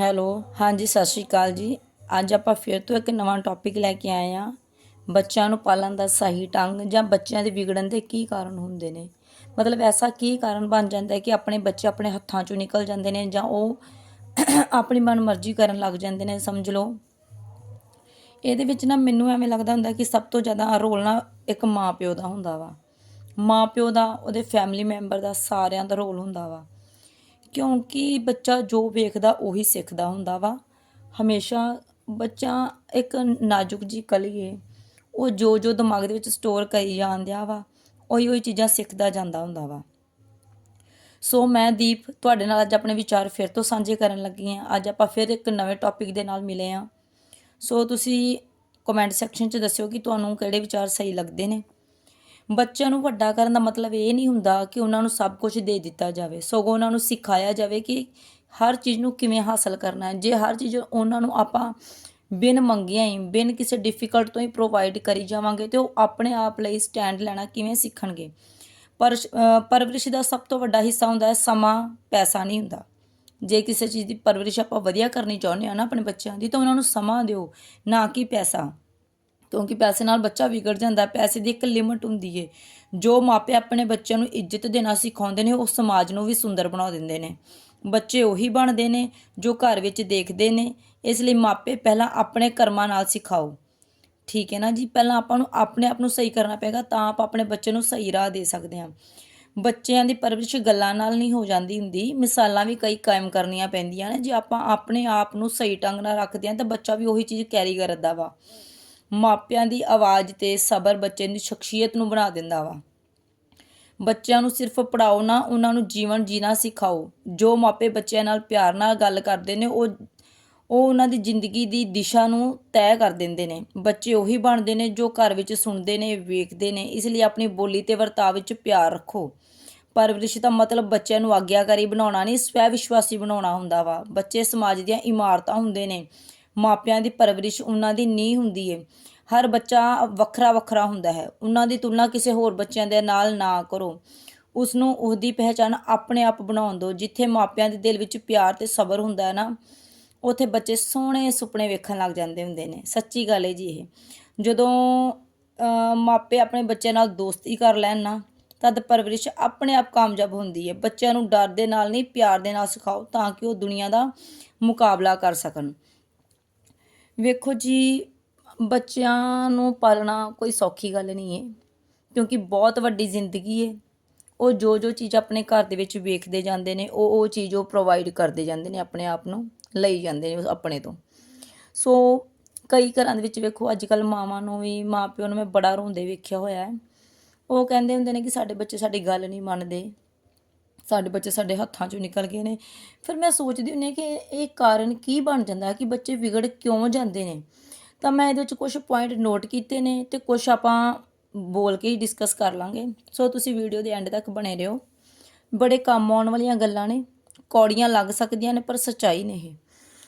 Hello, ਹਾਂਜੀ, ਸਤਿ ਸ਼੍ਰੀ ਅਕਾਲ ਜੀ। ਅੱਜ ਆਪਾਂ ਫਿਰ ਤੋਂ ਇੱਕ ਨਵਾਂ ਟੌਪਿਕ ਲੈ ਕੇ ਆਏ ਹਾਂ। ਬੱਚਿਆਂ ਨੂੰ ਪਾਲਣ ਦਾ ਸਹੀ ਢੰਗ ਜਾਂ ਬੱਚਿਆਂ ਦੇ ਵਿਗੜਨ ਦੇ ਕੀ ਕਾਰਨ ਹੁੰਦੇ ਨੇ? ਮਤਲਬ ਐਸਾ ਕੀ ਕਾਰਨ ਬਣ ਜਾਂਦਾ ਹੈ ਕਿ ਆਪਣੇ ਬੱਚੇ ਆਪਣੇ ਹੱਥਾਂ ਚੋਂ ਨਿਕਲ ਜਾਂਦੇ ਨੇ ਜਾਂ ਉਹ ਆਪਣੀ ਮਨਮਰਜ਼ੀ ਕਰਨ ਲੱਗ ਜਾਂਦੇ ਨੇ, ਸਮਝ ਲਓ। ਇਹਦੇ ਵਿੱਚ ਨਾ ਮੈਨੂੰ ਐਵੇਂ ਲੱਗਦਾ ਹੁੰਦਾ ਕਿ ਸਭ ਤੋਂ ਜ਼ਿਆਦਾ ਰੋਲ ਨਾ ਇੱਕ ਮਾਂ ਪਿਓ ਦਾ ਹੁੰਦਾ ਵਾ। ਮਾਂ ਪਿਓ ਦਾ, ਉਹਦੇ ਫੈਮਿਲੀ ਮੈਂਬਰ ਦਾ ਸਾਰਿਆਂ ਦਾ ਰੋਲ ਹੁੰਦਾ ਵਾ। ਕਿਉਂਕਿ ਬੱਚਾ ਜੋ ਵੇਖਦਾ ਉਹੀ ਸਿੱਖਦਾ ਹੁੰਦਾ ਵਾ। ਹਮੇਸ਼ਾ ਬੱਚਾ ਇੱਕ ਨਾਜ਼ੁਕ ਜੀ ਕਲੀ ਏ। ਉਹ ਜੋ ਜੋ ਦਿਮਾਗ ਦੇ ਵਿੱਚ ਸਟੋਰ ਕਰੀ ਜਾਂਦਿਆ ਵਾ ਉਹੀ ਉਹੀ ਚੀਜ਼ਾਂ ਸਿੱਖਦਾ ਜਾਂਦਾ ਹੁੰਦਾ ਵਾ। ਸੋ ਮੈਂ ਦੀਪ, ਤੁਹਾਡੇ ਨਾਲ ਅੱਜ ਆਪਣੇ ਵਿਚਾਰ ਫਿਰ ਤੋਂ ਸਾਂਝੇ ਕਰਨ ਲੱਗੀ ਹਾਂ। ਅੱਜ ਆਪਾਂ ਫਿਰ ਇੱਕ ਨਵੇਂ ਟੌਪਿਕ ਦੇ ਨਾਲ ਮਿਲੇ ਹਾਂ। ਸੋ ਤੁਸੀਂ ਕਮੈਂਟ ਸੈਕਸ਼ਨ 'ਚ ਦੱਸਿਓ ਕਿ ਤੁਹਾਨੂੰ ਕਿਹੜੇ ਵਿਚਾਰ ਸਹੀ ਲੱਗਦੇ ਨੇ। ਬੱਚਿਆਂ ਨੂੰ ਵੱਡਾ ਕਰਨ ਦਾ ਮਤਲਬ ਇਹ ਨਹੀਂ ਹੁੰਦਾ ਕਿ ਉਹਨਾਂ ਨੂੰ ਸਭ ਕੁਝ ਦੇ ਦਿੱਤਾ ਜਾਵੇ। ਸਗੋਂ ਉਹਨਾਂ ਨੂੰ ਸਿਖਾਇਆ ਜਾਵੇ ਕਿ ਹਰ ਚੀਜ਼ ਨੂੰ ਕਿਵੇਂ ਹਾਸਲ ਕਰਨਾ ਹੈ। ਜੇ ਹਰ ਚੀਜ਼ ਉਹਨਾਂ ਨੂੰ ਆਪਾਂ ਬਿਨ ਮੰਗਿਆ ਹੀ, ਬਿਨ ਕਿਸੇ ਡਿਫਿਕਲਟ ਤੋਂ ਹੀ ਪ੍ਰੋਵਾਈਡ ਕਰੀ ਜਾਵਾਂਗੇ, ਤੇ ਉਹ ਆਪਣੇ ਆਪ ਲਈ ਸਟੈਂਡ ਲੈਣਾ ਕਿਵੇਂ ਸਿੱਖਣਗੇ? ਪਰ ਪਰਵਰਿਸ਼ ਦਾ ਸਭ ਤੋਂ ਵੱਡਾ ਹਿੱਸਾ ਹੁੰਦਾ ਹੈ ਸਮਾਂ, ਪੈਸਾ ਨਹੀਂ ਹੁੰਦਾ। ਜੇ ਕਿਸੇ ਚੀਜ਼ ਦੀ ਪਰਵਰਿਸ਼ ਆਪਾਂ ਵਧੀਆ ਕਰਨੀ ਚਾਹੁੰਦੇ ਆ ਨਾ ਆਪਣੇ ਬੱਚਿਆਂ ਦੀ, ਤਾਂ ਉਹਨਾਂ ਨੂੰ ਸਮਾਂ ਦਿਓ, ਨਾ ਕਿ ਪੈਸਾ। ਕਿਉਂਕਿ ਪੈਸੇ ਨਾਲ ਬੱਚਾ ਵਿਗੜ ਜਾਂਦਾ, ਪੈਸੇ ਦੀ ਇੱਕ ਲਿਮਟ ਹੁੰਦੀ ਏ। ਜੋ ਮਾਪੇ ਆਪਣੇ ਬੱਚਿਆਂ ਨੂੰ ਇੱਜ਼ਤ ਦੇਣਾ ਸਿਖਾਉਂਦੇ ਨੇ, ਉਹ ਸਮਾਜ ਨੂੰ ਵੀ ਸੁੰਦਰ ਬਣਾ ਦਿੰਦੇ ਨੇ। ਬੱਚੇ ਉਹੀ ਬਣਦੇ ਨੇ, ਜੋ ਘਰ ਵਿੱਚ ਦੇਖਦੇ ਨੇ। ਇਸ ਲਈ ਮਾਪੇ ਪਹਿਲਾਂ ਆਪਣੇ ਕਰਮਾਂ ਨਾਲ ਸਿਖਾਓ। ਠੀਕ ਹੈ ਨਾ ਜੀ? ਪਹਿਲਾਂ ਆਪਾਂ ਨੂੰ ਆਪਣੇ ਆਪ ਨੂੰ ਸਹੀ ਕਰਨਾ ਪਏਗਾ, ਤਾਂ ਆਪਾਂ ਆਪਣੇ ਬੱਚੇ ਨੂੰ ਸਹੀ ਰਾਹ ਦੇ ਸਕਦੇ ਹਾਂ। ਬੱਚਿਆਂ ਦੀ ਪਰਵਰਿਸ਼ ਗੱਲਾਂ ਨਾਲ ਨਹੀਂ ਹੋ ਜਾਂਦੀ ਹੁੰਦੀ। ਮਿਸਾਲਾਂ ਵੀ ਕਈ ਕਾਇਮ ਕਰਨੀਆਂ ਪੈਂਦੀਆਂ ਨੇ। ਜੇ ਆਪਾਂ ਆਪਣੇ ਆਪ ਨੂੰ ਸਹੀ ਢੰਗ ਨਾਲ ਰੱਖਦੇ ਹਾਂ, ਤਾਂ ਬੱਚਾ ਵੀ ਉਹੀ ਚੀਜ਼ ਕੈਰੀ ਕਰਦਾ ਵਾ। ਮਾਪਿਆਂ ਦੀ ਆਵਾਜ਼ ਤੇ ਸਬਰ ਬੱਚੇ ਦੀ ਸ਼ਖਸੀਅਤ ਨੂੰ ਬਣਾ ਦਿੰਦਾ ਵਾ। ਬੱਚਿਆਂ ਨੂੰ ਸਿਰਫ ਪੜਾਓ ਨਾ, ਉਹਨਾਂ ਨੂੰ ਜੀਵਨ ਜੀਣਾ ਸਿਖਾਓ। ਜੋ ਮਾਪੇ ਬੱਚਿਆਂ ਨਾਲ ਪਿਆਰ ਨਾਲ ਗੱਲ ਕਰਦੇ ਨੇ, ਉਹ ਉਹ ਉਹਨਾਂ ਦੀ ਜ਼ਿੰਦਗੀ ਦੀ ਦਿਸ਼ਾ ਨੂੰ ਤੈਅ ਕਰ ਦਿੰਦੇ ਨੇ। ਬੱਚੇ ਉਹੀ ਬਣਦੇ ਨੇ ਜੋ ਘਰ ਵਿੱਚ ਸੁਣਦੇ ਨੇ, ਵੇਖਦੇ ਨੇ। ਇਸ ਲਈ ਆਪਣੀ ਬੋਲੀ ਤੇ ਵਰਤਾਅ ਵਿੱਚ ਪਿਆਰ ਰੱਖੋ। ਪਰਵਰਿਸ਼ ਦਾ ਮਤਲਬ ਬੱਚਿਆਂ ਨੂੰ ਆਗਿਆਕਾਰੀ ਬਣਾਉਣਾ ਨਹੀਂ ਸਵੈ ਵਿਸ਼ਵਾਸੀ ਬਣਾਉਣਾ ਹੁੰਦਾ ਵਾ। ਬੱਚੇ ਸਮਾਜ ਦੀਆਂ ਇਮਾਰਤਾਂ ਹੁੰਦੇ ਨੇ। ਮਾਪਿਆਂ ਦੀ ਪਰਵਰਿਸ਼ ਉਹਨਾਂ ਦੀ ਨੀਂਹ ਹੁੰਦੀ ਹੈ ਹਰ ਬੱਚਾ ਵੱਖਰਾ ਵੱਖਰਾ ਹੁੰਦਾ ਹੈ। ਉਹਨਾਂ ਦੀ ਤੁਲਨਾ ਕਿਸੇ ਹੋਰ ਬੱਚਿਆਂ ਦੇ ਨਾਲ ਨਾ ਕਰੋ। ਉਸ ਨੂੰ ਉਹਦੀ ਪਹਿਚਾਨ ਆਪਣੇ ਆਪ ਬਣਾਉਣ ਦਿਓ। ਜਿੱਥੇ ਮਾਪਿਆਂ ਦੇ ਦਿਲ ਵਿੱਚ ਪਿਆਰ ਤੇ ਸਬਰ ਹੁੰਦਾ ਹੈ ਨਾ, ਉੱਥੇ ਬੱਚੇ ਸੋਹਣੇ ਸੁਪਨੇ ਵੇਖਣ ਲੱਗ ਜਾਂਦੇ ਹੁੰਦੇ ਨੇ। ਸੱਚੀ ਗੱਲ ਹੈ ਜੀ ਇਹ। ਜਦੋਂ ਮਾਪੇ ਆਪਣੇ ਬੱਚਿਆਂ ਨਾਲ ਦੋਸਤੀ ਕਰ ਲੈਣ ਨਾ, ਤਦ ਪਰਵਰਿਸ਼ ਆਪਣੇ ਆਪ ਕਾਮਯਾਬ ਹੁੰਦੀ ਹੈ ਬੱਚਿਆਂ ਨੂੰ ਡਰ ਦੇ ਨਾਲ ਨਹੀਂ, ਪਿਆਰ ਦੇ ਨਾਲ ਸਿਖਾਓ ਤਾਂ ਕਿ ਉਹ ਦੁਨੀਆ ਦਾ ਮੁਕਾਬਲਾ ਕਰ ਸਕਣ। ਵੇਖੋ ਜੀ, ਬੱਚਿਆਂ ਨੂੰ ਪਾਲਣਾ ਕੋਈ ਸੌਖੀ ਗੱਲ ਨਹੀਂ ਹੈ, ਕਿਉਂਕਿ ਬਹੁਤ ਵੱਡੀ ਜ਼ਿੰਦਗੀ ਹੈ। ਉਹ ਜੋ ਜੋ ਚੀਜ਼ ਆਪਣੇ ਘਰ ਦੇ ਵਿੱਚ ਵੇਖਦੇ ਜਾਂਦੇ ਨੇ ਉਹ ਉਹ ਚੀਜ਼ ਉਹ ਪ੍ਰੋਵਾਈਡ ਕਰਦੇ ਜਾਂਦੇ ਨੇ, ਆਪਣੇ ਆਪ ਨੂੰ ਲਈ ਜਾਂਦੇ ਨੇ ਆਪਣੇ ਤੋਂ। ਸੋ ਕਈ ਘਰਾਂ ਦੇ ਵਿੱਚ ਵੇਖੋ ਅੱਜ ਕੱਲ ਮਾਵਾਂ ਨੂੰ ਵੀ ਮਾਪਿਆਂ ਨੂੰ ਮੈਂ ਬੜਾ ਰੋਂਦੇ ਵੇਖਿਆ ਹੋਇਆ ਹੈ। ਉਹ ਕਹਿੰਦੇ ਹੁੰਦੇ ਨੇ ਕਿ ਸਾਡੇ ਬੱਚੇ ਸਾਡੀ ਗੱਲ ਨਹੀਂ ਮੰਨਦੇ। ਸਾਡੇ ਬੱਚੇ ਸਾਡੇ ਹੱਥਾਂ ਚੋਂ ਨਿਕਲ ਗਏ ਨੇ। ਫਿਰ ਮੈਂ ਸੋਚਦੀ ਹੁੰਦੀ ਕਿ ਇਹ ਕਾਰਨ ਕੀ ਬਣ ਜਾਂਦਾ ਹੈ ਕਿ ਬੱਚੇ ਵਿਗੜ ਕਿਉਂ ਜਾਂਦੇ ਨੇ। ਤਾਂ ਮੈਂ ਇਹਦੇ ਵਿੱਚ ਕੁਝ ਪੁਆਇੰਟ ਨੋਟ ਕੀਤੇ ਨੇ ਤੇ ਕੁਝ ਆਪਾਂ ਬੋਲ ਕੇ ਹੀ ਡਿਸਕਸ ਕਰ ਲਾਂਗੇ। ਸੋ ਤੁਸੀਂ ਵੀਡੀਓ ਦੇ ਐਂਡ ਤੱਕ ਬਣੇ ਰਹੋ। ਬੜੇ ਕੰਮ ਆਉਣ ਵਾਲੀਆਂ ਗੱਲਾਂ ਨੇ। ਕੌੜੀਆਂ ਲੱਗ ਸਕਦੀਆਂ ਨੇ, ਪਰ ਸੱਚਾਈ ਨੇ ਇਹ।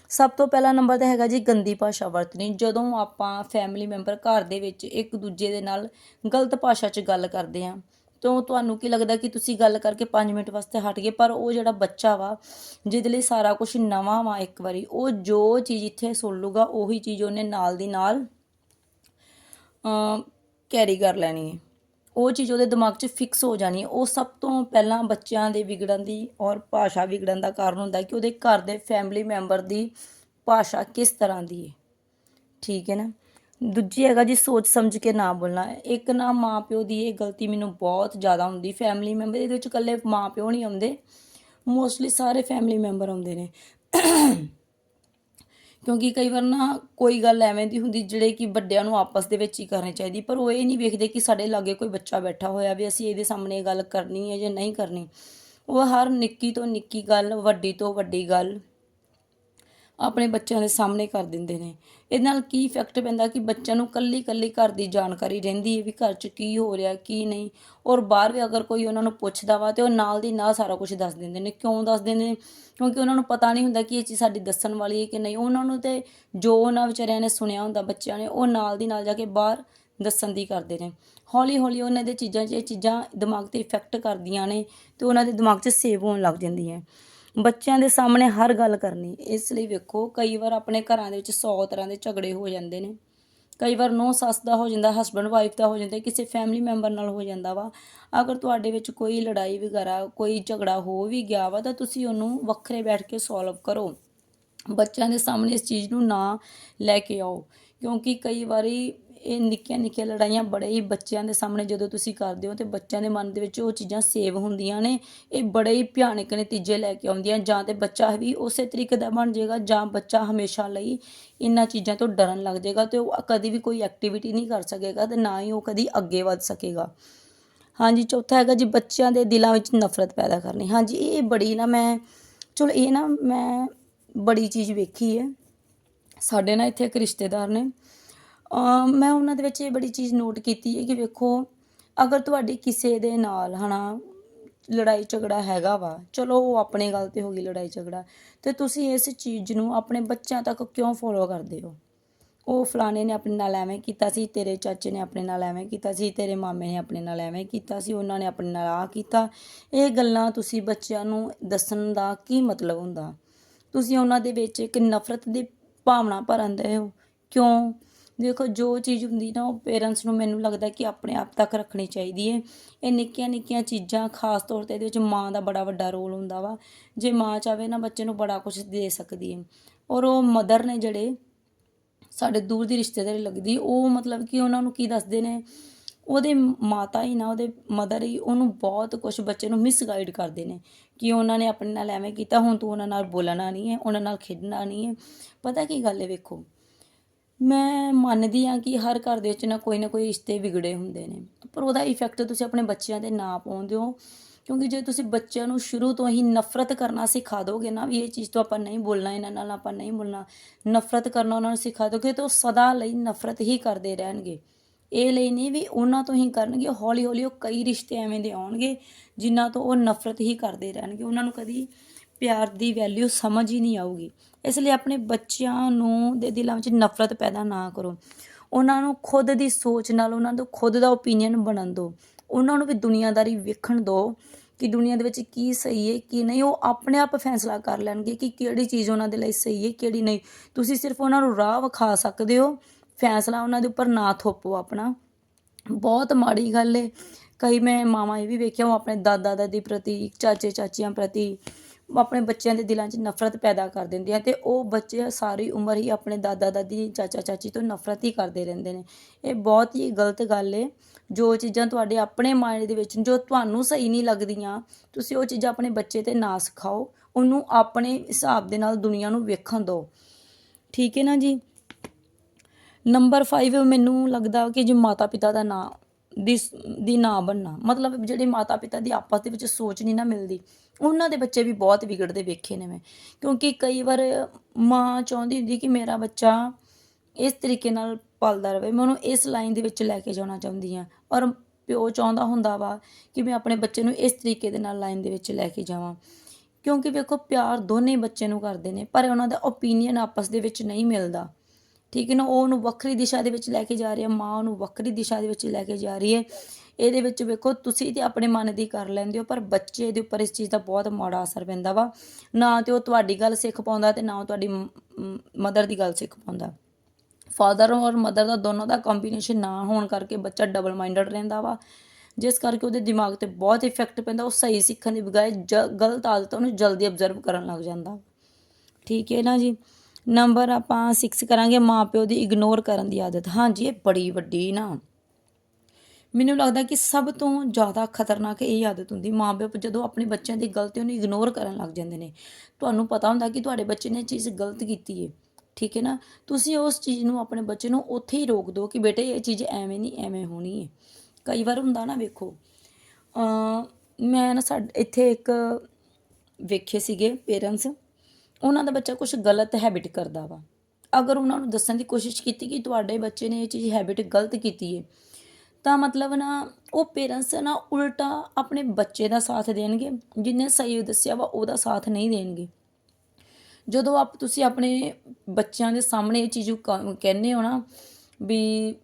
ਸਭ ਤੋਂ ਪਹਿਲਾ ਨੰਬਰ ਤਾਂ ਹੈਗਾ ਜੀ, ਗੰਦੀ ਭਾਸ਼ਾ ਵਰਤਣੀ। ਜਦੋਂ ਆਪਾਂ ਫੈਮਿਲੀ ਮੈਂਬਰ ਘਰ ਦੇ ਵਿੱਚ ਇੱਕ ਦੂਜੇ ਦੇ ਨਾਲ ਗਲਤ ਭਾਸ਼ਾ 'ਚ ਗੱਲ ਕਰਦੇ ਆ ਤਾਂ ਤੁਹਾਨੂੰ ਕੀ ਲੱਗਦਾ ਕਿ ਤੁਸੀਂ ਗੱਲ ਕਰਕੇ 5 ਮਿੰਟ ਵਾਸਤੇ ਹਟ ਗਏ? ਪਰ ਉਹ ਜਿਹੜਾ ਬੱਚਾ ਵਾ, ਜਿਹਦੇ ਲਈ ਸਾਰਾ ਕੁਝ ਨਵਾਂ ਵਾ ਇੱਕ ਵਾਰੀ, ਉਹ ਜੋ ਚੀਜ਼ ਇੱਥੇ ਸੁਣ ਲੂਗਾ, ਉਹੀ ਚੀਜ਼ ਉਹਨੇ ਨਾਲ ਦੀ ਨਾਲ ਕੈਰੀ ਕਰ ਲੈਣੀ ਹੈ। ਉਹ ਚੀਜ਼ ਉਹਦੇ ਦਿਮਾਗ 'ਚ ਫਿਕਸ ਹੋ ਜਾਣੀ ਹੈ। ਉਹ ਸਭ ਤੋਂ ਪਹਿਲਾਂ ਬੱਚਿਆਂ ਦੇ ਵਿਗੜਨ ਦੀ ਔਰ ਭਾਸ਼ਾ ਵਿਗੜਨ ਦਾ ਕਾਰਨ ਹੁੰਦਾ ਕਿ ਉਹਦੇ ਘਰ ਦੇ ਫੈਮਿਲੀ ਮੈਂਬਰ ਦੀ ਭਾਸ਼ਾ ਕਿਸ ਤਰ੍ਹਾਂ ਦੀ ਹੈ। ਠੀਕ ਹੈ ਨਾ? ਦੂਜੀ ਹੈਗਾ ਜੀ ਸੋਚ ਸਮਝ ਕੇ ਨਾ ਬੋਲਣਾ। ਇੱਕ ਨਾ ਮਾਂ ਪਿਓ ਦੀ ਇਹ ਗਲਤੀ ਮੈਨੂੰ ਬਹੁਤ ਜ਼ਿਆਦਾ ਹੁੰਦੀ। ਫੈਮਿਲੀ ਮੈਂਬਰ ਇਹਦੇ ਵਿੱਚ ਇਕੱਲੇ ਮਾਂ ਪਿਓ ਨਹੀਂ ਆਉਂਦੇ। ਮੋਸਟਲੀ ਸਾਰੇ ਫੈਮਿਲੀ ਮੈਂਬਰ ਆਉਂਦੇ ਨੇ। ਕਿਉਂਕਿ ਕਈ ਵਾਰ ਨਾ ਕੋਈ ਗੱਲ ਐਵੇਂ ਦੀ ਹੁੰਦੀ ਜਿਹੜੇ ਕਿ ਵੱਡਿਆਂ ਨੂੰ ਆਪਸ ਦੇ ਵਿੱਚ ਹੀ ਕਰਨੀ ਚਾਹੀਦੀ। ਪਰ ਉਹ ਇਹ ਨਹੀਂ ਵੇਖਦੇ ਕਿ ਸਾਡੇ ਲਾਗੇ ਕੋਈ ਬੱਚਾ ਬੈਠਾ ਹੋਇਆ ਵੀ ਅਸੀਂ ਇਹਦੇ ਸਾਹਮਣੇ ਇਹ ਗੱਲ ਕਰਨੀ ਹੈ ਜਾਂ ਨਹੀਂ ਕਰਨੀ। ਉਹ ਹਰ ਨਿੱਕੀ ਤੋਂ ਨਿੱਕੀ ਗੱਲ, ਵੱਡੀ ਤੋਂ ਵੱਡੀ ਗੱਲ। ਆਪਣੇ ਬੱਚਿਆਂ ਦੇ ਸਾਹਮਣੇ ਕਰ ਦਿੰਦੇ ਨੇ। ਇਹਦੇ ਨਾਲ ਕੀ ਇਫੈਕਟ ਪੈਂਦਾ ਕਿ ਬੱਚਿਆਂ ਨੂੰ ਕੱਲੀ ਕੱਲੀ ਘਰ ਦੀ ਜਾਣਕਾਰੀ ਰਹਿੰਦੀ ਹੈ ਵੀ ਘਰ 'ਚ ਕੀ ਹੋ ਰਿਹਾ, ਕੀ ਨਹੀਂ। ਔਰ ਬਾਹਰ ਵੀ ਅਗਰ ਕੋਈ ਉਹਨਾਂ ਨੂੰ ਪੁੱਛਦਾ ਵਾ ਤੇ ਉਹ ਨਾਲ ਦੀ ਨਾਲ ਸਾਰਾ ਕੁਝ ਦੱਸ ਦਿੰਦੇ ਨੇ। ਕਿਉਂ ਦੱਸ ਦਿੰਦੇ ਨੇ? ਕਿਉਂਕਿ ਉਹਨਾਂ ਨੂੰ ਪਤਾ ਨਹੀਂ ਹੁੰਦਾ ਕਿ ਇਹ ਚੀਜ਼ ਸਾਡੀ ਦੱਸਣ ਵਾਲੀ ਹੈ ਕਿ ਨਹੀਂ। ਉਹਨਾਂ ਨੂੰ ਤੇ ਜੋ ਉਹਨਾਂ ਵਿਚਾਰਿਆਂ ਨੇ ਸੁਣਿਆ ਹੁੰਦਾ ਬੱਚਿਆਂ ਨੇ, ਉਹ ਨਾਲ ਦੀ ਨਾਲ ਜਾ ਕੇ ਬਾਹਰ ਦੱਸਣ ਦੀ ਕਰਦੇ ਨੇ। ਹੌਲੀ ਹੌਲੀ ਉਹਨਾਂ ਦੇ ਚੀਜ਼ਾਂ 'ਚ ਇਹ ਚੀਜ਼ਾਂ ਦਿਮਾਗ ਤੇ ਇਫੈਕਟ ਕਰਦੀਆਂ ਨੇ ਤੇ ਉਹਨਾਂ ਦੇ ਦਿਮਾਗ 'ਚ ਸੇਵ ਹੋਣ ਲੱਗ ਜਾਂਦੀਆਂ ਬੱਚਿਆਂ ਦੇ ਸਾਹਮਣੇ ਹਰ ਗੱਲ ਕਰਨੀ। ਇਸ ਲਈ ਵੇਖੋ, ਕਈ ਵਾਰ ਆਪਣੇ ਘਰਾਂ ਦੇ ਵਿੱਚ 100 ਤਰ੍ਹਾਂ ਦੇ ਝਗੜੇ ਹੋ ਜਾਂਦੇ ਨੇ। ਕਈ ਵਾਰ ਨੌ ਸੱਸ ਦਾ ਹੋ ਜਾਂਦਾ ਹਸਬੰਡ ਵਾਈਫ ਦਾ ਹੋ ਜਾਂਦਾ ਕਿਸੇ ਫੈਮਿਲੀ ਮੈਂਬਰ ਨਾਲ ਹੋ ਜਾਂਦਾ ਵਾ। ਅਗਰ ਤੁਹਾਡੇ ਵਿੱਚ ਕੋਈ ਲੜਾਈ ਵਗੈਰਾ, ਕੋਈ ਝਗੜਾ ਹੋ ਵੀ ਗਿਆ ਵਾ, ਤਾਂ ਤੁਸੀਂ ਉਹਨੂੰ ਵੱਖਰੇ ਬੈਠ ਕੇ ਸੋਲਵ ਕਰੋ। ਬੱਚਿਆਂ ਦੇ ਸਾਹਮਣੇ ਇਸ ਚੀਜ਼ ਨੂੰ ਨਾ ਲੈ ਕੇ ਆਓ। ਕਿਉਂਕਿ ਕਈ ਵਾਰੀ ਇਹ ਨਿੱਕੀਆਂ ਨਿੱਕੀਆਂ ਲੜਾਈਆਂ ਬੜੇ ਹੀ ਬੱਚਿਆਂ ਦੇ ਸਾਹਮਣੇ ਜਦੋਂ ਤੁਸੀਂ ਕਰਦੇ ਹੋ ਤੇ ਬੱਚਿਆਂ ਦੇ ਮਨ ਦੇ ਵਿੱਚ ਉਹ ਚੀਜ਼ਾਂ ਸੇਵ ਹੁੰਦੀਆਂ ਨੇ, ਇਹ ਬੜੇ ਹੀ ਭਿਆਨਕ ਨਤੀਜੇ ਲੈ ਕੇ ਆਉਂਦੀਆਂ ਜਾਂ ਤੇ ਬੱਚਾ ਵੀ ਉਸੇ ਤਰੀਕੇ ਦਾ ਬਣ ਜਾਏਗਾ ਜਾਂ ਬੱਚਾ ਹਮੇਸ਼ਾ ਲਈ ਇਹਨਾਂ ਚੀਜ਼ਾਂ ਤੋਂ ਡਰਨ ਲੱਗ ਜਾਏਗਾ ਤੇ ਉਹ ਕਦੀ ਵੀ ਕੋਈ ਐਕਟੀਵਿਟੀ ਨਹੀਂ ਕਰ ਸਕੇਗਾ ਤੇ ਨਾ ਹੀ ਉਹ ਕਦੀ ਅੱਗੇ ਵੱਧ ਸਕੇਗਾ। ਹਾਂਜੀ, ਚੌਥਾ ਹੈਗਾ ਜੀ ਬੱਚਿਆਂ ਦੇ ਦਿਲਾਂ ਵਿੱਚ ਨਫ਼ਰਤ ਪੈਦਾ ਕਰਨੀ। ਹਾਂਜੀ, ਇਹ ਬੜੀ ਨਾ ਮੈਂ, ਚਲੋ ਇਹ ਨਾ ਮੈਂ ਬੜੀ ਚੀਜ਼ ਵੇਖੀ ਹੈ। ਸਾਡੇ ਨਾਲ ਇੱਥੇ ਇੱਕ ਰਿਸ਼ਤੇਦਾਰ ਨੇ ਮੈਂ ਉਹਨਾਂ ਦੇ ਵਿੱਚ ਇਹ ਬੜੀ ਚੀਜ਼ ਨੋਟ ਕੀਤੀ ਹੈ ਕਿ ਵੇਖੋ, ਅਗਰ ਤੁਹਾਡੀ ਕਿਸੇ ਦੇ ਨਾਲ ਹਨਾ ਲੜਾਈ ਝਗੜਾ ਹੈਗਾ ਵਾ, ਚਲੋ ਉਹ ਆਪਣੇ ਗੱਲ ਤੇ ਹੋ ਗਈ ਲੜਾਈ ਝਗੜਾ, ਤੇ ਤੁਸੀਂ ਇਸ ਚੀਜ਼ ਨੂੰ ਆਪਣੇ ਬੱਚਿਆਂ ਤੱਕ ਕਿਉਂ ਫੋਲੋ ਕਰਦੇ ਹੋ? ਉਹ ਫਲਾਣੇ ਨੇ ਆਪਣੇ ਨਾਲ ਐਵੇਂ ਕੀਤਾ ਸੀ, ਤੇਰੇ ਚਾਚੇ ਨੇ ਆਪਣੇ ਨਾਲ ਐਵੇਂ ਕੀਤਾ ਸੀ, ਤੇਰੇ ਮਾਮੇ ਨੇ ਆਪਣੇ ਨਾਲ ਐਵੇਂ ਕੀਤਾ ਸੀ, ਉਹਨਾਂ ਨੇ ਆਪਣੇ ਨਾਲ ਆ ਕੀਤਾ। ਇਹ ਗੱਲਾਂ ਤੁਸੀਂ ਬੱਚਿਆਂ ਨੂੰ ਦੱਸਣ ਦਾ ਕੀ ਮਤਲਬ ਹੁੰਦਾ? ਤੁਸੀਂ ਉਹਨਾਂ ਦੇ ਵਿੱਚ ਇੱਕ ਨਫ਼ਰਤ ਦੀ ਭਾਵਨਾ ਭਰਨ ਦੇ ਹੋ? ਕਿਉਂ? ਦੇਖੋ, ਜੋ ਚੀਜ਼ ਹੁੰਦੀ ਨਾ, ਉਹ ਪੇਰੈਂਟਸ ਨੂੰ ਮੈਨੂੰ ਲੱਗਦਾ ਕਿ ਆਪਣੇ ਆਪ ਤੱਕ ਰੱਖਣੀ ਚਾਹੀਦੀ ਹੈ ਇਹ ਨਿੱਕੀਆਂ ਨਿੱਕੀਆਂ ਚੀਜ਼ਾਂ, ਖਾਸ ਤੌਰ ਤੇ ਇਹਦੇ ਵਿੱਚ ਮਾਂ ਦਾ ਬੜਾ ਵੱਡਾ ਰੋਲ ਹੁੰਦਾ ਵਾ। ਜੇ ਮਾਂ ਚਾਵੇ ਨਾ, ਬੱਚੇ ਨੂੰ ਬੜਾ ਕੁਝ ਦੇ ਸਕਦੀ ਹੈ ਔਰ ਉਹ ਮਦਰ ਨੇ ਜਿਹੜੇ ਸਾਡੇ ਦੂਰ ਦੀ ਰਿਸ਼ਤੇਦਾਰੀ ਲੱਗਦੀ, ਉਹ ਮਤਲਬ ਕਿ ਉਹਨਾਂ ਨੂੰ ਕੀ ਦੱਸਦੇ ਨੇ? ਉਹਦੇ ਮਾਤਾ ਹੀ ਨਾ, ਉਹਦੇ ਮਦਰ ਹੀ ਉਹਨੂੰ ਬਹੁਤ ਕੁਝ ਬੱਚੇ ਨੂੰ ਮਿਸਗਾਈਡ ਕਰਦੇ ਨੇ ਕਿ ਉਹਨਾਂ ਨੇ ਆਪਣੇ ਨਾਲ ਐਵੇਂ ਕੀਤਾ, ਹੁਣ ਤੂੰ ਉਹਨਾਂ ਨਾਲ ਬੋਲਣਾ ਨਹੀਂ ਹੈ ਉਹਨਾਂ ਨਾਲ ਖੇਡਣਾ ਨਹੀਂ ਹੈ ਪਤਾ ਕੀ ਗੱਲ ਹੈ ਵੇਖੋ। ਮੈਂ ਮੰਨਦੀ ਹਾਂ ਕਿ ਹਰ ਘਰ ਦੇ ਵਿੱਚ ਨਾ ਕੋਈ ਨਾ ਕੋਈ ਰਿਸ਼ਤੇ ਵਿਗੜੇ ਹੁੰਦੇ ਨੇ, ਪਰ ਉਹਦਾ ਇਫੈਕਟ ਤੁਸੀਂ ਆਪਣੇ ਬੱਚਿਆਂ ਤੇ ਨਾ ਪਾਉਂਦੇ ਹੋ ਕਿਉਂਕਿ ਜੇ ਤੁਸੀਂ ਬੱਚਿਆਂ ਨੂੰ ਸ਼ੁਰੂ ਤੋਂ ਹੀ ਨਫ਼ਰਤ ਕਰਨਾ ਸਿਖਾ ਦੋਗੇ ਨਾ, ਵੀ ਇਹ ਚੀਜ਼ ਤੋਂ ਆਪਾਂ ਨਹੀਂ ਬੋਲਣਾ, ਇਹਨਾਂ ਨਾਲ ਆਪਾਂ ਨਹੀਂ ਬੋਲਣਾ, ਨਫ਼ਰਤ ਕਰਨਾ ਉਹਨਾਂ ਨੂੰ ਸਿਖਾ ਦੋਗੇ, ਤਾਂ ਉਹ ਸਦਾ ਲਈ ਨਫ਼ਰਤ ਹੀ ਕਰਦੇ ਰਹਿਣਗੇ। ਇਹ ਲਈ ਨਹੀਂ ਵੀ ਉਹਨਾਂ ਤੋਂ ਹੀ ਕਰਨਗੇ ਹੌਲੀ ਹੌਲੀ ਉਹ ਕਈ ਰਿਸ਼ਤੇ ਐਵੇਂ ਦੇ ਆਉਣਗੇ ਜਿਨ੍ਹਾਂ ਤੋਂ ਉਹ ਨਫ਼ਰਤ ਹੀ ਕਰਦੇ ਰਹਿਣਗੇ। ਉਹਨਾਂ ਨੂੰ ਕਦੀ ਪਿਆਰ ਦੀ ਵੈਲਿਊ ਸਮਝ ਹੀ ਨਹੀਂ ਆਊਗੀ। ਇਸ ਲਈ ਆਪਣੇ ਬੱਚਿਆਂ ਨੂੰ ਦੇ ਦਿਲਾਂ ਵਿੱਚ ਨਫ਼ਰਤ ਪੈਦਾ ਨਾ ਕਰੋ। ਉਹਨਾਂ ਨੂੰ ਖੁਦ ਦੀ ਸੋਚ ਨਾਲ ਉਹਨਾਂ ਨੂੰ ਖੁਦ ਦਾ ਓਪੀਨੀਅਨ ਬਣਨ ਦਿਓ। ਉਹਨਾਂ ਨੂੰ ਵੀ ਦੁਨੀਆਦਾਰੀ ਵੇਖਣ ਦਿਓ ਕਿ ਦੁਨੀਆ ਦੇ ਵਿੱਚ ਕੀ ਸਹੀ ਹੈ, ਕੀ ਨਹੀਂ। ਉਹ ਆਪਣੇ ਆਪ ਫੈਸਲਾ ਕਰ ਲੈਣਗੇ ਕਿ ਕਿਹੜੀ ਚੀਜ਼ ਉਹਨਾਂ ਦੇ ਲਈ ਸਹੀ ਹੈ, ਕਿਹੜੀ ਨਹੀਂ। ਤੁਸੀਂ ਸਿਰਫ ਉਹਨਾਂ ਨੂੰ ਰਾਹ ਵਿਖਾ ਸਕਦੇ ਹੋ। ਫੈਸਲਾ ਉਹਨਾਂ ਦੇ ਉੱਪਰ ਨਾ ਥੋਪੋ ਆਪਣਾ। ਬਹੁਤ ਮਾੜੀ ਗੱਲ ਹੈ ਕਈ ਮੈਂ ਮਾਵਾਂ ਇਹ ਵੀ ਵੇਖਿਆ, ਉਹ ਆਪਣੇ ਦਾਦਾ ਦਾਦੀ ਪ੍ਰਤੀ ਚਾਚੇ ਚਾਚੀਆਂ ਪ੍ਰਤੀ ਆਪਣੇ ਬੱਚਿਆਂ ਦੇ ਦਿਲਾਂ 'ਚ ਨਫ਼ਰਤ ਪੈਦਾ ਕਰ ਦਿੰਦੇ ਆ ਅਤੇ ਉਹ ਬੱਚੇ ਸਾਰੀ ਉਮਰ ਹੀ ਆਪਣੇ ਦਾਦਾ, ਦਾਦੀ, ਚਾਚਾ, ਚਾਚੀ ਤੋਂ ਨਫ਼ਰਤ ਹੀ ਕਰਦੇ ਰਹਿੰਦੇ ਨੇ। ਇਹ ਬਹੁਤ ਹੀ ਗਲਤ ਗੱਲ ਏ। ਜੋ ਚੀਜ਼ਾਂ ਤੁਹਾਡੇ ਆਪਣੇ ਮਾਇੰਡ ਦੇ ਵਿੱਚ ਜੋ ਤੁਹਾਨੂੰ ਸਹੀ ਨਹੀਂ ਲੱਗਦੀਆਂ, ਤੁਸੀਂ ਉਹ ਚੀਜ਼ਾਂ ਆਪਣੇ ਬੱਚੇ ਤੇ ਨਾ ਸਿਖਾਓ। ਉਹਨੂੰ ਆਪਣੇ ਹਿਸਾਬ ਦੇ ਨਾਲ ਦੁਨੀਆ ਨੂੰ ਵੇਖਣ ਦਿਓ। ਠੀਕ ਹੈ ਨਾ ਜੀ? ਨੰਬਰ 5 ਮੈਨੂੰ ਲੱਗਦਾ ਕਿ ਜੇ ਮਾਤਾ ਪਿਤਾ ਦਾ ਨਾਂ, ਦੀ ਦੀ ਨਾ ਬਣਨਾ, ਮਤਲਬ ਜਿਹੜੇ ਮਾਤਾ ਪਿਤਾ ਦੀ ਆਪਸ ਦੇ ਵਿੱਚ ਸੋਚ ਨਹੀਂ ਨਾ ਮਿਲਦੀ ਉਹਨਾਂ ਦੇ ਬੱਚੇ ਵੀ ਬਹੁਤ ਵਿਗੜਦੇ ਵੇਖੇ ਨੇ ਮੈਂ। ਕਿਉਂਕਿ ਕਈ ਵਾਰ ਮਾਂ ਚਾਹੁੰਦੀ ਹੁੰਦੀ ਕਿ ਮੇਰਾ ਬੱਚਾ ਇਸ ਤਰੀਕੇ ਨਾਲ ਪਲਦਾ ਰਵੇ। ਮੈਂ ਉਹਨੂੰ ਇਸ ਲਾਈਨ ਦੇ ਵਿੱਚ ਲੈ ਕੇ ਜਾਣਾ ਚਾਹੁੰਦੀ ਹਾਂ। ਔਰ ਪਿਓ ਚਾਹੁੰਦਾ ਹੁੰਦਾ ਵਾ ਕਿ ਮੈਂ ਆਪਣੇ ਬੱਚੇ ਨੂੰ ਇਸ ਤਰੀਕੇ ਦੇ ਨਾਲ ਲਾਈਨ ਦੇ ਵਿੱਚ ਲੈ ਕੇ ਜਾਵਾਂ। ਕਿਉਂਕਿ ਵੇਖੋ, ਪਿਆਰ ਦੋਨੇ ਬੱਚੇ ਨੂੰ ਕਰਦੇ ਨੇ, ਪਰ ਉਹਨਾਂ ਦਾ ਓਪੀਨੀਅਨ ਆਪਸ ਦੇ ਵਿੱਚ ਨਹੀਂ ਮਿਲਦਾ। ਠੀਕ ਹੈ ਨਾ? ਉਹ ਉਹਨੂੰ ਵੱਖਰੀ ਦਿਸ਼ਾ ਦੇ ਵਿੱਚ ਲੈ ਕੇ ਜਾ ਰਹੀ ਹੈ ਮਾਂ ਉਹਨੂੰ ਵੱਖਰੀ ਦਿਸ਼ਾ ਦੇ ਵਿੱਚ ਲੈ ਕੇ ਜਾ ਰਹੀ ਹੈ। ਇਹਦੇ ਵਿੱਚ ਵੇਖੋ, ਤੁਸੀਂ ਤੇ ਆਪਣੇ ਮਨ ਦੀ ਕਰ ਲੈਂਦੇ ਹੋ, ਪਰ ਬੱਚੇ ਦੇ ਉੱਪਰ ਇਸ ਚੀਜ਼ ਦਾ ਬਹੁਤ ਮਾੜਾ ਅਸਰ ਪੈਂਦਾ ਵਾ। ਨਾ ਤੇ ਉਹ ਤੁਹਾਡੀ ਗੱਲ ਸਿੱਖ ਪਾਉਂਦਾ ਤੇ ਨਾ ਤੁਹਾਡੀ ਮਦਰ ਦੀ ਗੱਲ ਸਿੱਖ ਪਾਉਂਦਾ। ਫਾਦਰ ਔਰ ਮਦਰ ਦਾ ਦੋਨੋਂ ਦਾ ਕੰਬੀਨੇਸ਼ਨ ਨਾ ਹੋਣ ਕਰਕੇ ਬੱਚਾ ਡਬਲ ਮਾਈਂਡਡ ਰਹਿੰਦਾ ਵਾ। ਜਿਸ ਕਰਕੇ ਉਹਦੇ ਦਿਮਾਗ ਤੇ ਬਹੁਤ ਇਫੈਕਟ ਪੈਂਦਾ, ਉਹ ਸਹੀ ਸਿੱਖਣ ਦੀ ਬਜਾਏ ਜ- ਗਲਤ ਆਦਤਾਂ ਨੂੰ ਜਲਦੀ ਅਬਜ਼ਰਵ ਕਰਨ ਲੱਗ ਜਾਂਦਾ। ਠੀਕ ਹੈ ਨਾ ਜੀ? ਨੰਬਰ ਆਪਾਂ 6 ਕਰਾਂਗੇ ਮਾਪਿਓ ਦੀ ਇਗਨੋਰ ਕਰਨ ਦੀ ਆਦਤ। ਹਾਂਜੀ, ਇਹ ਬੜੀ ਵੱਡੀ ਨਾ। ਮੈਨੂੰ ਲੱਗਦਾ ਕਿ ਸਭ ਤੋਂ ਜ਼ਿਆਦਾ ਖਤਰਨਾਕ ਇਹ ਆਦਤ ਹੁੰਦੀ ਮਾਪੇ ਜਦੋਂ ਆਪਣੇ ਬੱਚਿਆਂ ਦੀ ਗਲਤੀ ਉਹਨੂੰ ਇਗਨੋਰ ਕਰਨ ਲੱਗ ਜਾਂਦੇ ਨੇ। ਤੁਹਾਨੂੰ ਪਤਾ ਹੁੰਦਾ ਕਿ ਤੁਹਾਡੇ ਬੱਚੇ ਨੇ ਇਹ ਚੀਜ਼ ਗਲਤ ਕੀਤੀ ਹੈ ਠੀਕ ਹੈ ਨਾ? ਤੁਸੀਂ ਉਸ ਚੀਜ਼ ਨੂੰ ਆਪਣੇ ਬੱਚੇ ਨੂੰ ਉੱਥੇ ਹੀ ਰੋਕ ਦਿਓ ਕਿ ਬੇਟੇ ਇਹ ਚੀਜ਼ ਐਵੇਂ ਨਹੀਂ, ਐਵੇਂ ਹੋਣੀ ਹੈ ਕਈ ਵਾਰ ਹੁੰਦਾ ਨਾ ਵੇਖੋ ਮੈਂ ਨਾ ਸਾਡੇ, ਇੱਥੇ ਇੱਕ ਵੇਖੇ ਸੀਗੇ ਪੇਰੈਂਟਸ ਉਹਨਾਂ ਦਾ ਬੱਚਾ ਕੁਝ ਗਲਤ ਹੈਬਿਟ ਕਰਦਾ ਵਾ। ਅਗਰ ਉਹਨਾਂ ਨੂੰ ਦੱਸਣ ਦੀ ਕੋਸ਼ਿਸ਼ ਕੀਤੀ ਕਿ ਤੁਹਾਡੇ ਬੱਚੇ ਨੇ ਇਹ ਚੀਜ਼ ਹੈਬਿਟ ਗਲਤ ਕੀਤੀ ਹੈ ਤਾਂ ਮਤਲਬ ਨਾ ਉਹ ਪੇਰੈਂਟਸ ਨਾ ਉਲਟਾ ਆਪਣੇ ਬੱਚੇ ਦਾ ਸਾਥ ਦੇਣਗੇ, ਜਿੰਨੇ ਸਹੀ ਦੱਸਿਆ ਵਾ ਉਹਦਾ ਸਾਥ ਨਹੀਂ ਦੇਣਗੇ। ਜਦੋਂ ਆਪ ਤੁਸੀਂ ਆਪਣੇ ਬੱਚਿਆਂ ਦੇ ਸਾਹਮਣੇ ਇਹ ਚੀਜ਼ ਕ- ਕਹਿੰਦੇ ਹੋ ਨਾ ਵੀ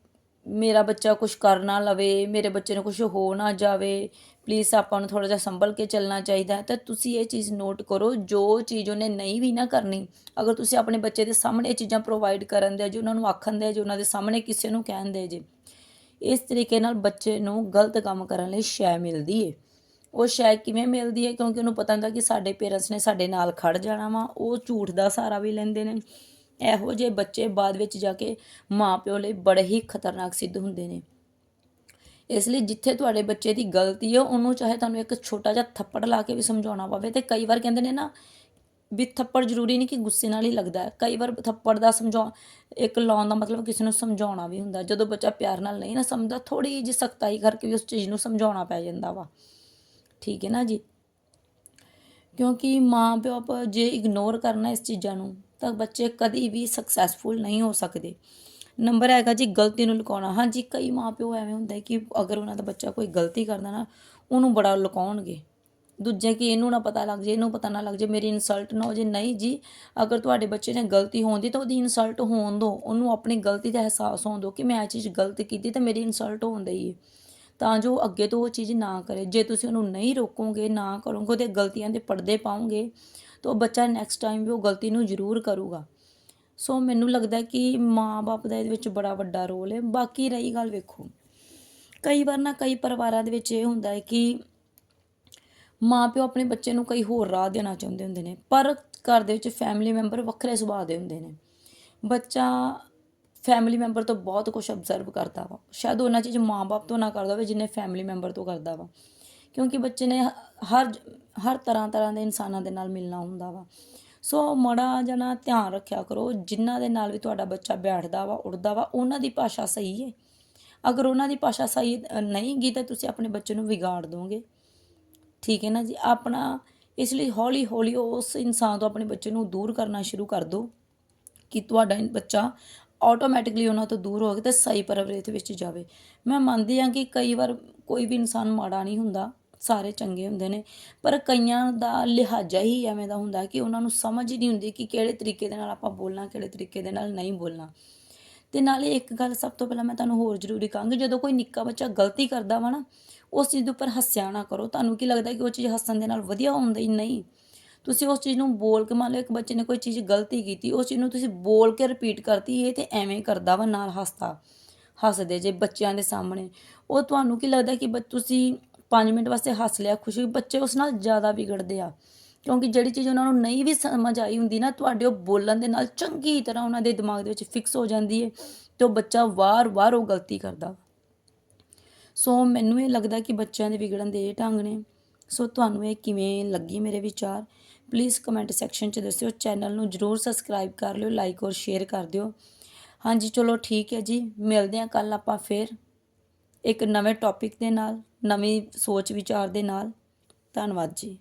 ਮੇਰਾ ਬੱਚਾ ਕੁਝ ਕਰ ਨਾ ਲਵੇ, ਮੇਰੇ ਬੱਚੇ ਨੂੰ ਕੁਝ ਹੋ ਨਾ ਜਾਵੇ ਪਲੀਜ਼ ਆਪਾਂ ਨੂੰ ਥੋੜਾ ਜਿਹਾ ਸੰਭਲ ਕੇ ਚੱਲਣਾ ਚਾਹੀਦਾ, ਤਾਂ ਤੁਸੀਂ ਇਹ ਚੀਜ਼ ਨੋਟ ਕਰੋ, ਜੋ ਚੀਜ਼ ਉਹਨੇ ਨਹੀਂ ਵੀ ਨਾ ਕਰਨੀ, ਅਗਰ ਤੁਸੀਂ ਆਪਣੇ ਬੱਚੇ ਦੇ ਸਾਹਮਣੇ ਇਹ ਚੀਜ਼ਾਂ ਪ੍ਰੋਵਾਈਡ ਕਰਨ ਦੇ ਜੇ ਉਹਨਾਂ ਨੂੰ ਆਖਣ ਦੇ ਜੇ ਉਹਨਾਂ ਦੇ ਸਾਹਮਣੇ ਕਿਸੇ ਨੂੰ ਕਹਿਣ ਦੇ ਜੇ ਇਸ ਤਰੀਕੇ ਨਾਲ ਬੱਚੇ ਨੂੰ ਗਲਤ ਕੰਮ ਕਰਨ ਲਈ ਸ਼ੈ ਮਿਲਦੀ ਏ। ਉਹ ਸ਼ੈ ਕਿਵੇਂ ਮਿਲਦੀ ਹੈ ਕਿਉਂਕਿ ਉਹਨੂੰ ਪਤਾ ਹੁੰਦਾ ਕਿ ਸਾਡੇ ਪੇਰੈਂਟਸ ਨੇ ਸਾਡੇ ਨਾਲ ਖੜ ਜਾਣਾ ਵਾ, ਉਹ ਝੂਠ ਦਾ ਸਹਾਰਾ ਵੀ ਲੈਂਦੇ ਨੇ। ਇਹੋ ਜਿਹੇ ਬੱਚੇ ਬਾਅਦ ਵਿੱਚ ਜਾ ਕੇ ਮਾਪਿਓ ਲਈ ਬੜੇ ਹੀ ਖਤਰਨਾਕ ਸਿੱਧ ਹੁੰਦੇ ਨੇ। ਇਸ ਲਈ ਜਿੱਥੇ ਤੁਹਾਡੇ ਬੱਚੇ ਦੀ ਗਲਤੀ ਹੈ ਉਹਨੂੰ ਚਾਹੇ ਤੁਹਾਨੂੰ ਇੱਕ ਛੋਟਾ ਜਿਹਾ ਥੱਪੜ ਲਾ ਕੇ ਵੀ ਸਮਝਾਉਣਾ ਪਵੇ, ਤੇ ਕਈ ਵਾਰ ਕਹਿੰਦੇ ਨੇ ਨਾ ਵੀ ਥੱਪੜ ਜ਼ਰੂਰੀ ਨਹੀਂ ਕਿ ਗੁੱਸੇ ਨਾਲ ਹੀ ਲੱਗਦਾ ਕਈ ਵਾਰ ਥੱਪੜ ਦਾ ਸਮਝਾ, ਇੱਕ ਲਾਉਣ ਦਾ ਮਤਲਬ ਕਿਸੇ ਨੂੰ ਸਮਝਾਉਣਾ ਵੀ ਹੁੰਦਾ। ਜਦੋਂ ਬੱਚਾ ਪਿਆਰ ਨਾਲ ਨਹੀਂ ਨਾ ਸਮਝਦਾ ਥੋੜੀ ਜਿਹੀ ਸਖਤਾਈ ਕਰਕੇ ਵੀ ਉਸ ਚੀਜ਼ ਨੂੰ ਸਮਝਾਉਣਾ ਪੈ ਜਾਂਦਾ ਵਾ। ਠੀਕ ਹੈ ਨਾ ਜੀ? ਕਿਉਂਕਿ ਮਾਂ ਪਿਓ ਆਪ ਜੇ ਇਗਨੋਰ ਕਰਨਾ ਇਸ ਚੀਜ਼ਾਂ ਨੂੰ, ਤਾਂ ਬੱਚੇ ਕਦੀ ਵੀ ਸਕਸੈਸਫੁਲ ਨਹੀਂ ਹੋ ਸਕਦੇ। ਨੰਬਰ ਹੈਗਾ ਜੀ ਗਲਤੀ ਨੂੰ ਲੁਕਾਉਣਾ। ਹਾਂਜੀ, ਕਈ ਮਾਂ ਪਿਓ ਐਵੇਂ ਹੁੰਦਾ ਕਿ ਅਗਰ ਉਹਨਾਂ ਦਾ ਬੱਚਾ ਕੋਈ ਗਲਤੀ ਕਰਦਾ ਨਾ, ਉਹਨੂੰ ਬੜਾ ਲੁਕਾਉਣਗੇ। ਦੂਜੇ ਕਿ ਇਹਨੂੰ ਨਾ ਪਤਾ ਲੱਗ ਜੇ, ਇਹਨੂੰ ਪਤਾ ਨਾ ਲੱਗ ਜੇ, ਮੇਰੀ ਇਨਸਲਟ ਨਾ ਹੋ ਜੇ, ਨਹੀਂ ਜੀ, ਅਗਰ ਤੁਹਾਡੇ ਬੱਚੇ ਨੇ ਗਲਤੀ ਹੋਣ ਦੀ ਤਾਂ ਉਹਦੀ ਇਨਸਲਟ ਹੋਣ ਦਿਓ ਉਹਨੂੰ ਆਪਣੀ ਗਲਤੀ ਦਾ ਅਹਿਸਾਸ ਹੋਣ ਦਿਓ ਕਿ ਮੈਂ ਇਹ ਚੀਜ਼ ਗਲਤ ਕੀਤੀ ਤਾਂ ਮੇਰੀ ਇਨਸਲਟ ਹੋਣ ਦਈ ਹੈ ਤਾਂ ਜੋ ਅੱਗੇ ਤੋਂ ਉਹ ਚੀਜ਼ ਨਾ ਕਰੇ। ਜੇ ਤੁਸੀਂ ਉਹਨੂੰ ਨਹੀਂ ਰੋਕੋਗੇ, ਨਾ ਕਰੋਗੇ, ਉਹਦੇ ਗਲਤੀਆਂ ਦੇ ਪਰਦੇ ਪਾਓਗੇ, ਤਾਂ ਉਹ ਬੱਚਾ ਨੈਕਸਟ ਟਾਈਮ ਵੀ ਉਹ ਗਲਤੀ ਨੂੰ ਜ਼ਰੂਰ ਕਰੂਗਾ। ਸੋ ਮੈਨੂੰ ਲੱਗਦਾ ਕਿ ਮਾਂ-ਬਾਪ ਦਾ ਇਹਦੇ ਵਿੱਚ ਬੜਾ ਵੱਡਾ ਰੋਲ ਹੈ ਬਾਕੀ ਰਹੀ ਗੱਲ ਵੇਖੋ। ਕਈ ਵਾਰ ਨਾ ਕਈ ਪਰਿਵਾਰਾਂ ਦੇ ਵਿੱਚ ਇਹ ਹੁੰਦਾ ਹੈ ਕਿ ਮਾਂ ਪਿਓ ਆਪਣੇ ਬੱਚੇ ਨੂੰ ਕਈ ਹੋਰ ਰਾਹ ਦੇਣਾ ਚਾਹੁੰਦੇ ਹੁੰਦੇ ਨੇ, ਪਰ ਘਰ ਦੇ ਵਿੱਚ ਫੈਮਿਲੀ ਮੈਂਬਰ ਵੱਖਰੇ ਸੁਭਾਅ ਦੇ ਹੁੰਦੇ ਨੇ। ਬੱਚਾ ਫੈਮਿਲੀ ਮੈਂਬਰ ਤੋਂ ਬਹੁਤ ਕੁਝ ਅਬਜ਼ਰਵ ਕਰਦਾ ਵਾ। ਸ਼ਾਇਦ ਉਹਨਾਂ ਚੀਜ਼ ਮਾਂ-ਬਾਪ ਤੋਂ ਨਾ ਕਰਦਾ ਹੋਵੇ ਜਿੰਨੇ ਫੈਮਿਲੀ ਮੈਂਬਰ ਤੋਂ ਕਰਦਾ ਵਾ। ਕਿਉਂਕਿ ਬੱਚੇ ਨੇ ਹਰ ਹਰ ਤਰ੍ਹਾਂ ਤਰ੍ਹਾਂ ਦੇ ਇਨਸਾਨਾਂ ਦੇ ਨਾਲ ਮਿਲਣਾ ਹੁੰਦਾ ਵਾ। ਸੋ ਮੜਾ ਜਣਾ ਧਿਆਨ ਰੱਖਿਆ ਕਰੋ, ਜਿਨ੍ਹਾਂ ਦੇ ਨਾਲ ਵੀ ਤੁਹਾਡਾ ਬੱਚਾ ਬੈਠਦਾ ਵਾ, ਉੱਠਦਾ ਵਾ, ਉਹਨਾਂ ਦੀ ਭਾਸ਼ਾ ਸਹੀ ਹੈ ਅਗਰ ਉਹਨਾਂ ਦੀ ਭਾਸ਼ਾ ਸਹੀ ਨਹੀਂ ਗੀ ਤਾਂ ਤੁਸੀਂ ਆਪਣੇ ਬੱਚੇ ਨੂੰ ਵਿਗਾੜ ਦੋਗੇ। ਠੀਕ ਹੈ ਨਾ ਜੀ, ਆਪਣਾ ਇਸ ਲਈ ਹੌਲੀ ਹੌਲੀ ਉਸ ਇਨਸਾਨ ਤੋਂ ਆਪਣੇ ਬੱਚੇ ਨੂੰ ਦੂਰ ਕਰਨਾ ਸ਼ੁਰੂ ਕਰ ਦਿਓ ਕਿ ਤੁਹਾਡਾ ਬੱਚਾ ਆਟੋਮੈਟਿਕਲੀ ਉਹਨਾਂ ਤੋਂ ਦੂਰ ਹੋ ਕੇ ਤੇ ਸਹੀ ਪਰਵਰਿਸ਼ ਵਿੱਚ ਜਾਵੇ। ਮੈਂ ਮੰਨਦੀ ਹਾਂ ਕਿ ਕਈ ਵਾਰ ਕੋਈ ਵੀ ਇਨਸਾਨ ਮਾੜਾ ਨਹੀਂ ਹੁੰਦਾ, ਸਾਰੇ ਚੰਗੇ ਹੁੰਦੇ ਨੇ, ਪਰ ਕਈਆਂ ਦਾ ਲਿਹਾਜ਼ਾ ਹੀ ਐਵੇਂ ਦਾ ਹੁੰਦਾ ਕਿ ਉਹਨਾਂ ਨੂੰ ਸਮਝ ਹੀ ਨਹੀਂ ਹੁੰਦੀ ਕਿ ਕਿਹੜੇ ਤਰੀਕੇ ਦੇ ਨਾਲ ਆਪਾਂ ਬੋਲਣਾ, ਕਿਹੜੇ ਤਰੀਕੇ ਦੇ ਨਾਲ ਨਹੀਂ ਬੋਲਣਾ। ਤੇ ਨਾਲੇ ਇੱਕ ਗੱਲ ਸਭ ਤੋਂ ਪਹਿਲਾਂ ਮੈਂ ਤੁਹਾਨੂੰ ਹੋਰ ਜ਼ਰੂਰੀ ਕਹਾਂਗੀ, ਜਦੋਂ ਕੋਈ ਨਿੱਕਾ ਬੱਚਾ ਗਲਤੀ ਕਰਦਾ ਵਾ ਨਾ, ਉਸ ਚੀਜ਼ ਦੇ ਉੱਪਰ ਹੱਸਿਆ ਨਾ ਕਰੋ। ਤੁਹਾਨੂੰ ਕੀ ਲੱਗਦਾ ਕਿ ਉਹ ਚੀਜ਼ ਹੱਸਣ ਦੇ ਨਾਲ ਵਧੀਆ ਹੁੰਦੀ ਨਹੀਂ? ਤੁਸੀਂ ਉਸ ਚੀਜ਼ ਨੂੰ ਬੋਲ ਕੇ ਮੰਨ ਲਓ ਇੱਕ ਬੱਚੇ ਨੇ ਕੋਈ ਚੀਜ਼ ਗਲਤੀ ਕੀਤੀ, ਉਸ ਚੀਜ਼ ਨੂੰ ਤੁਸੀਂ ਬੋਲ ਕੇ ਰਿਪੀਟ ਕਰਤੀ, ਇਹ ਤੇ ਐਵੇਂ ਕਰਦਾ ਵਾ, ਨਾਲ ਹੱਸਦਾ, ਹੱਸਦੇ ਜੇ ਬੱਚਿਆਂ ਦੇ ਸਾਹਮਣੇ। ਉਹ ਤੁਹਾਨੂੰ ਕੀ ਲੱਗਦਾ ਕਿ ਤੁਸੀਂ 5 ਮਿੰਟ ਵਾਸਤੇ ਹੱਸ ਲਿਆ, ਖੁਸ਼ੀ, ਬੱਚੇ ਉਸ ਨਾਲ ਜ਼ਿਆਦਾ ਵਿਗੜਦੇ ਆ। ਕਿਉਂਕਿ ਜਿਹੜੀ ਚੀਜ਼ ਉਹਨਾਂ ਨੂੰ ਨਹੀਂ ਵੀ ਸਮਝ ਆਈ ਹੁੰਦੀ ਨਾ, ਤੁਹਾਡੇ ਉਹ ਬੋਲਣ ਦੇ ਨਾਲ ਚੰਗੀ ਤਰ੍ਹਾਂ ਉਹਨਾਂ ਦੇ ਦਿਮਾਗ ਦੇ ਵਿੱਚ ਫਿਕਸ ਹੋ ਜਾਂਦੀ ਹੈ ਤੇ ਉਹ ਬੱਚਾ ਵਾਰ-ਵਾਰ ਉਹ ਗਲਤੀ ਕਰਦਾ ਵਾ। ਸੋ ਮੈਨੂੰ ਇਹ ਲੱਗਦਾ ਕਿ ਬੱਚਿਆਂ ਦੇ ਵਿਗੜਨ ਦੇ ਇਹ ਢੰਗ ਨੇ। ਸੋ ਤੁਹਾਨੂੰ ਇਹ ਕਿਵੇਂ ਲੱਗੀ ਮੇਰੇ ਵਿਚਾਰ? ਪਲੀਜ਼ ਕਮੈਂਟ ਸੈਕਸ਼ਨ 'ਚ ਦੱਸਿਓ। ਚੈਨਲ ਨੂੰ ਜਰੂਰ ਸਬਸਕ੍ਰਾਈਬ ਕਰ ਲਿਓ ਲਾਈਕ ਔਰ ਸ਼ੇਅਰ ਕਰ ਦਿਓ। ਹਾਂਜੀ, ਚਲੋ ਠੀਕ ਹੈ ਜੀ। ਮਿਲਦੇ ਹਾਂ ਕੱਲ ਆਪਾਂ ਫੇਰ ਇੱਕ ਨਵੇਂ ਟੌਪਿਕ ਦੇ ਨਾਲ, ਨਵੀਂ ਸੋਚ ਵਿਚਾਰ ਦੇ ਨਾਲ। ਧੰਨਵਾਦ ਜੀ।